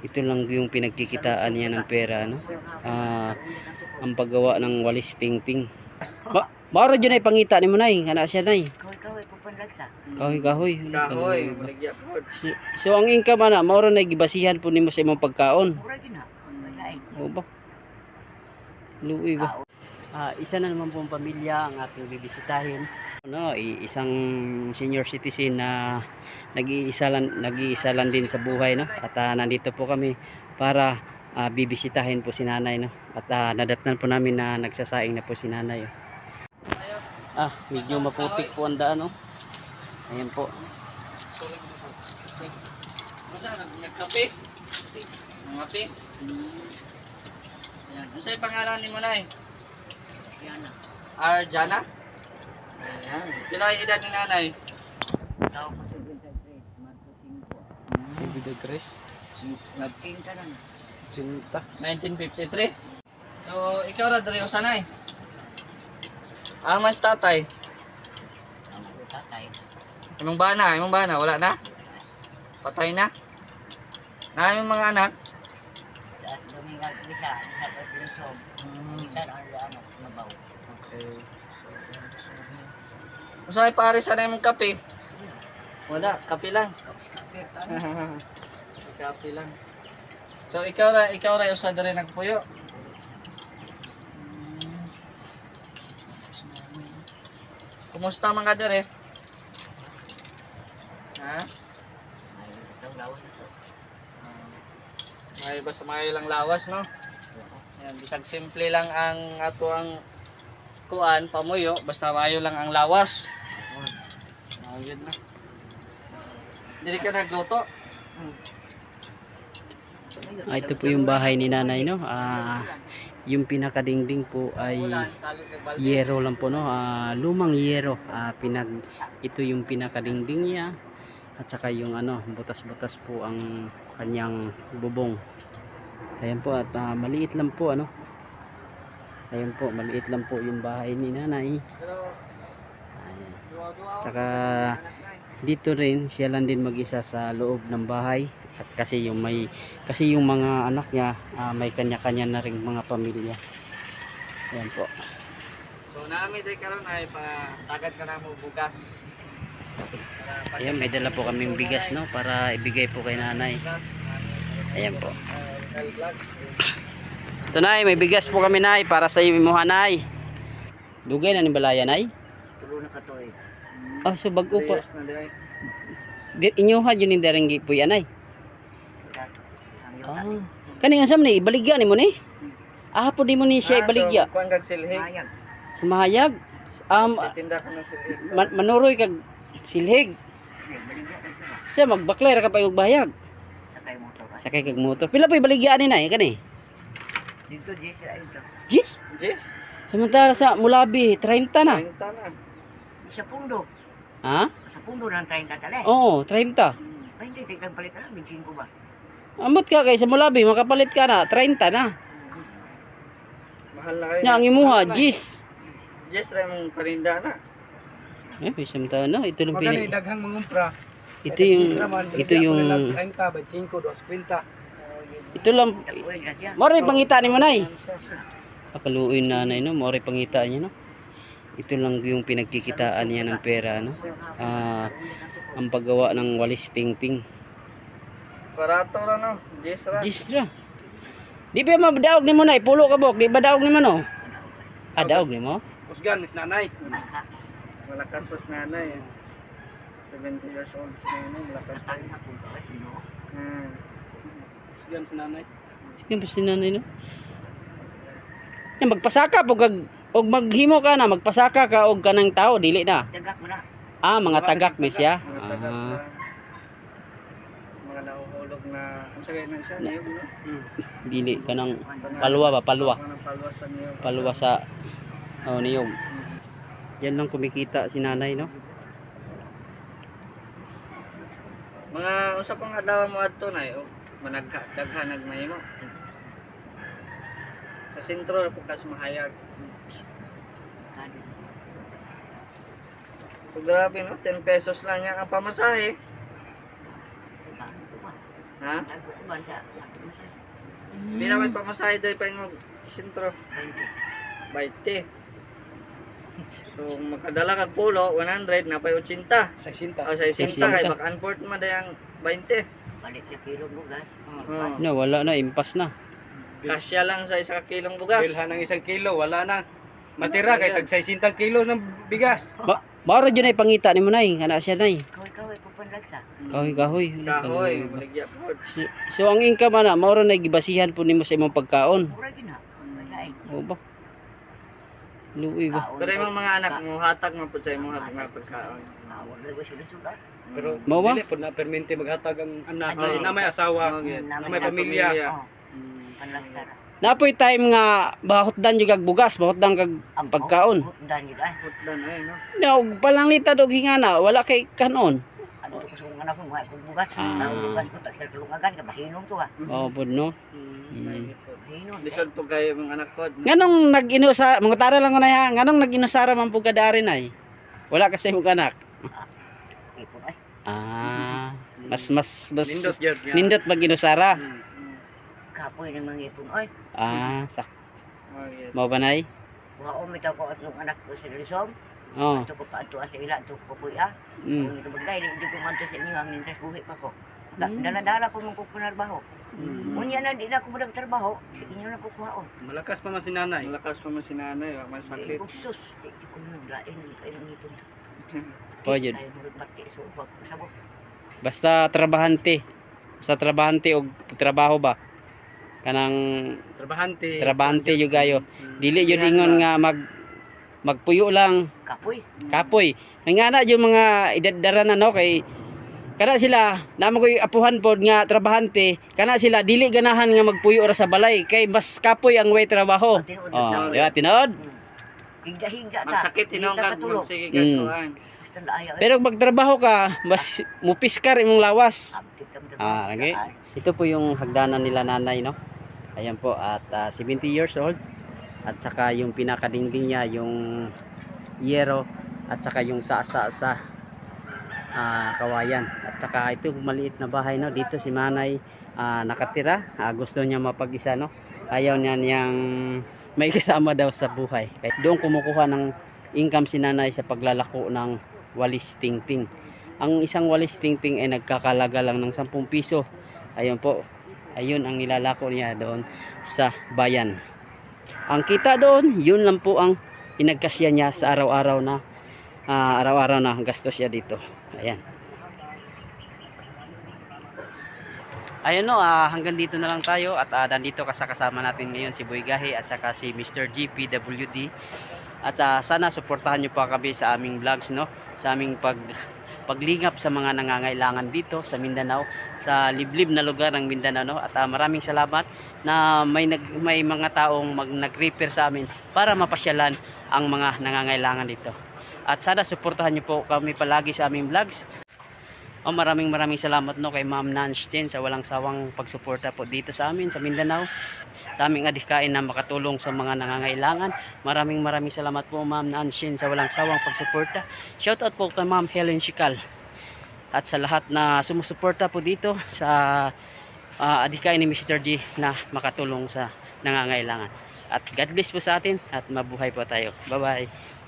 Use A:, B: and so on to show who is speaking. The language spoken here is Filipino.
A: ito lang yung pinagkikitaan niya ng pera no Ah, ang paggawa ng walis tingting ba Maro dyan ay pangita ni mo nay, kana siya nay.
B: Kaway-kaway po panlagsa.
A: Kahoy kahoy.
C: Kahoy, po.
A: So, ang income ana, maro na gibasihan po nimo sa imong pagkaon.
B: Mura gina.
A: O ba? Luwi ba? Ah, isa na naman pong pamilya ang ating bibisitahin. Ano, i- isang senior citizen na nag-iisa lang, nag-iisa lang din sa buhay, no? At ah, nandito po kami para ah, bibisitahin po si nanay, no? At ah, nadatnan po namin na nagsasaing na po si nanay. oh. Ah, medyo maputik po ang daan, no? Ayan po.
C: Masa nagkape? Nagkape? Ayan. Ano sa'yo pangalan ni mo na eh?
B: Yan na.
C: Arjana? Ayan. Pila yung edad ni nanay?
B: Tao ko sa 23. Marco 5.
A: Si Vida Cres,
B: Nagkinta na na.
A: Cinta.
C: 1953. So, ikaw ra dali usanay. Ang mas tatay.
B: Ang tatay.
C: Imong bana, imong bana, wala na? Patay na? Na yung mga anak?
B: Taas lumingal ko isa. Isa na ang anak. Nabaw.
C: Okay. So, ay pare sana yung kape. Wala, kape lang. kape lang. So, ikaw ra, ikaw ra usa diri nagpuyo. Kumusta man ka diri? Ha? May basta may lang lawas, no? Yan, bisag simple lang ang ato ang kuan, pamuyo, basta mayo lang ang lawas. Oh, yun na. Dili ka nagluto?
A: Ah, ito po yung bahay ni nanay, no? Ah, yung pinakadingding po ay yero lang po, no? Ah, lumang yero. Ah, pinag, ito yung pinakadingding niya. At saka yung ano, butas-butas po ang kanyang bubong. Ayan po, at ah, maliit lang po, ano? Ayan po, maliit lang po yung bahay ni nanay. Ayan. Tsaka, dito rin siya lang din mag-isa sa loob ng bahay at kasi yung may kasi yung mga anak niya ah, may kanya-kanya na ring mga pamilya ayan po
C: So, namin tayo karon ay pa tagad ka na mo bugas.
A: Ayan may dala po kaming bigas no para ibigay po kay nanay ayan po
C: uh.
A: Ito nay. May bigas po kami nay para sa imo hanay dugay na ni balaya nay?
B: Tulo na ka to eh.
A: ah so bago pa. Di- inyoha yun yung darang gipuy anay
B: Ang
A: ah. Kani nga sam ni ibaligya ni mo ni? Ah po di mo ni siya
C: Ah,
A: ibaligya.
C: So, kuwan kag silhig.
B: Mayag.
A: sumahayag um
C: Itinda ka ng silhig.
A: man- manuroy kag silhig.
B: Ay,
A: siya. Magbakler ka pa yung bayag
B: Sakay
A: kag motor pila pa ibaligyan ni nay kani
B: Dito, Jesse, ay ito.
A: Jis
C: Jess,
A: samantala sa Mulabi 30 na
C: 30 na.
B: Sa pundo.
A: ha
B: Sa pundo ng 30 tali.
A: oo 30
B: Ay, hindi, tignan palit na lang. 25 ba?
A: ambot ka kay sa Mulabi makapalit ka na 30 na
C: Mahal na kayo.
A: nya ang imuha
C: na.
A: Jis
C: Jess, try mong parinda na.
A: eh samantala na ito lang
D: Magkano
A: pili
D: daghang mangumpra?
A: Ito yung ito yung
D: 30, 25, 250.
A: ito lang yung pangita ni mo nay.
C: Siya?
A: Kapaluin nanay no, yung pangita niya no. Ito lang yung pinagkikitaan niya ng pera no. Ah, ang paggawa ng walis tingting.
C: Barato ra no. Jess ra.
A: Jis ra. Di ba mabadaog ni mo nay, pulo ka bok, di ba daog ni mo no? Ah, daog ni mo?
D: Usgan, Miss Nanay.
C: Malakas was nanay. eh. 70 years old si nanay. Malakas pa yun. Hmm.
D: Usgan si Nanay.
A: Sige ba si nanay no? Yan, magpasaka po kag og maghimo ka na, magpasaka ka og kanang tao dili na.
B: Tagak mo na.
A: Ah, mga tagak mi siya.
C: Mga tagat
A: Ah,
C: na. Mga nahuhulog na. Ang sagay na siya. Niyog no?
A: dili kanang palwa ba, palwa.
C: Palwa sa niyog.
A: Palwa sa oh, niyog. Yan lang kumikita si nanay no.
C: Mga usa pang adlaw mo adto na eh. Managka daghan nagmahimo. Sa sentro po kas mahayag. So, grabe no, 10 pesos lang yan ang pamasahe. Ha? Hindi naman pamasahe dahil pa yung sentro. 20. So, makadala kag pulo, 100, napay 80.
D: Sa sinta.
C: O, sa 60,
A: 60.
C: kay back and forth mo dayang 20.
B: Balik na kilo bugas.
C: Oh.
A: No, wala na, impas na.
C: Kasya lang sa isa ka kilong bugas.
D: Bilhan ng isang kilo, wala na. Matira kay tag 60 kilo ng bigas.
A: Ba Mara dyan ay pangita ni mo nay, kana siya nay.
B: Kaway-kaway po panlagsa.
A: Kahoy kahoy.
C: Kahoy, maligya po.
A: So, so ang income ana, mao na gibasihan po nimo sa imong pagkaon.
B: Mura gina. Wala eh.
A: O ba? Luoy ba?
C: Pero yung mga anak mo, hatag mo po sa imong hatag pagkaon.
B: Na sulat?
D: Pero
A: Mao ba?
D: dili po na permente maghatag ang anak
C: Oo.
D: na may asawa.
C: Okay.
B: Na
D: may pamilya.
B: Oh, na.
A: Napoy time nga bahotdan jud kag bugas, bahotdan kag
B: Ang
A: pagkaon.
B: Dan yun ay.
C: Putlan ay, no?
A: Naog palanglita dog hingana, wala kay kanon.
B: Ano ko anak ko, mga kong bugas.
A: Ah.
B: Ang bugas ko, tak sa tulungagan, kabahinom to ah.
A: Oh, pod no.
C: Mm.
B: Bahinom.
C: Lisod po kayo mga anak ko.
A: Nganong nag-inusa, mga tara lang ko na ya, nganong nag-inusara man pug kadari? Wala kasi mo anak.
B: Ay.
A: Ah, mas mas mas
D: Nindot niya.
A: nindot mag inusara.
D: Hmm.
B: Kapoy ng mga ipon ay.
A: Ah, sa
C: Okay.
A: mo ba nay?
B: Mga umitaw ko at nung anak ko sa Rizom.
A: Oh.
B: Ito ko pa ato sa ila, ito ko po ah.
A: Mm.
B: Kung ito magday, hindi ko man to sa inyo, ang interest buhi pa ko. Da-
A: Mm.
B: Dala-dala ko mong kukunarbaho.
C: Mm.
B: Unya na, di na ako magtrabaho. Sa inyo na kukuhaon.
D: Malakas pa man si nanay.
C: Malakas pa man si nanay, wag man sakit.
B: Sakit. Sus, di ko naglain. Ay, nang ipon.
A: Oh, yun.
B: Ay, mga pati, so, wag sabot.
A: Basta trabahante. Basta trabahante og trabaho ba? Kanang
D: Trabahante.
A: trabahante yung gayo. Dili yun ingon nga mag magpuyo lang
B: Kapoy.
A: kapoy. Nga na yung mga idadara na no kay kana sila namo koy apuhan pod nga trabahante kana sila dili ganahan nga magpuyo ra sa balay kay mas kapoy ang way trabaho. Oh, di ba tinod?
B: Higda-higda ta.
C: Magsakit tinong
B: ta
C: kag sige
A: Mm.
B: laaya.
A: Pero magtrabaho ka, mas mupiskar imong lawas. Ah, lagi. Ito po yung hagdanan nila nanay, no? Ayan po, at ah, 70 years old. At saka yung pinakadingding niya, yung yero. At saka yung sa-sa sa ah, kawayan. At saka ito, maliit na bahay, no? Dito si manay ah, nakatira. Ah, gusto niya mapag-isa, no? Ayaw niya niyang may kasama daw sa buhay. Kaya doon kumukuha ng income si nanay sa paglalako ng walis tingping. Ang isang walis tingping ay nagkakalaga lang ng 10 piso. Ayun po. Ayun ang nilalako niya doon sa bayan. Ang kita doon, yun lang po ang pinagkasya niya sa araw-araw na ah, araw-araw na gastos siya dito. Ayan. Ayun no, ah, hanggang dito na lang tayo at ah, nandito ka sa kasama natin ngayon si Boy Gahi at saka si Mr. GPWD. At ah, sana suportahan niyo pa kami sa aming vlogs no, sa aming pag paglingap sa mga nangangailangan dito sa Mindanao, sa liblib na lugar ng Mindanao no. At ah, maraming salamat na may nag, may mga taong mag nag-repair sa amin para mapasyalan ang mga nangangailangan dito. At sana suportahan niyo po kami palagi sa aming vlogs. Oh, maraming maraming salamat no kay Ma'am Nance Chen sa walang sawang pagsuporta po dito sa amin sa Mindanao. Sa aming adhikain na makatulong sa mga nangangailangan. Maraming maraming salamat po Ma'am Nance Chen sa walang sawang pagsuporta. Shout out po kay Ma'am Helen Shikal. At sa lahat na sumusuporta po dito sa uh, adhikain ni Mr. G na makatulong sa nangangailangan. At God bless po sa atin at mabuhay po tayo. Bye-bye.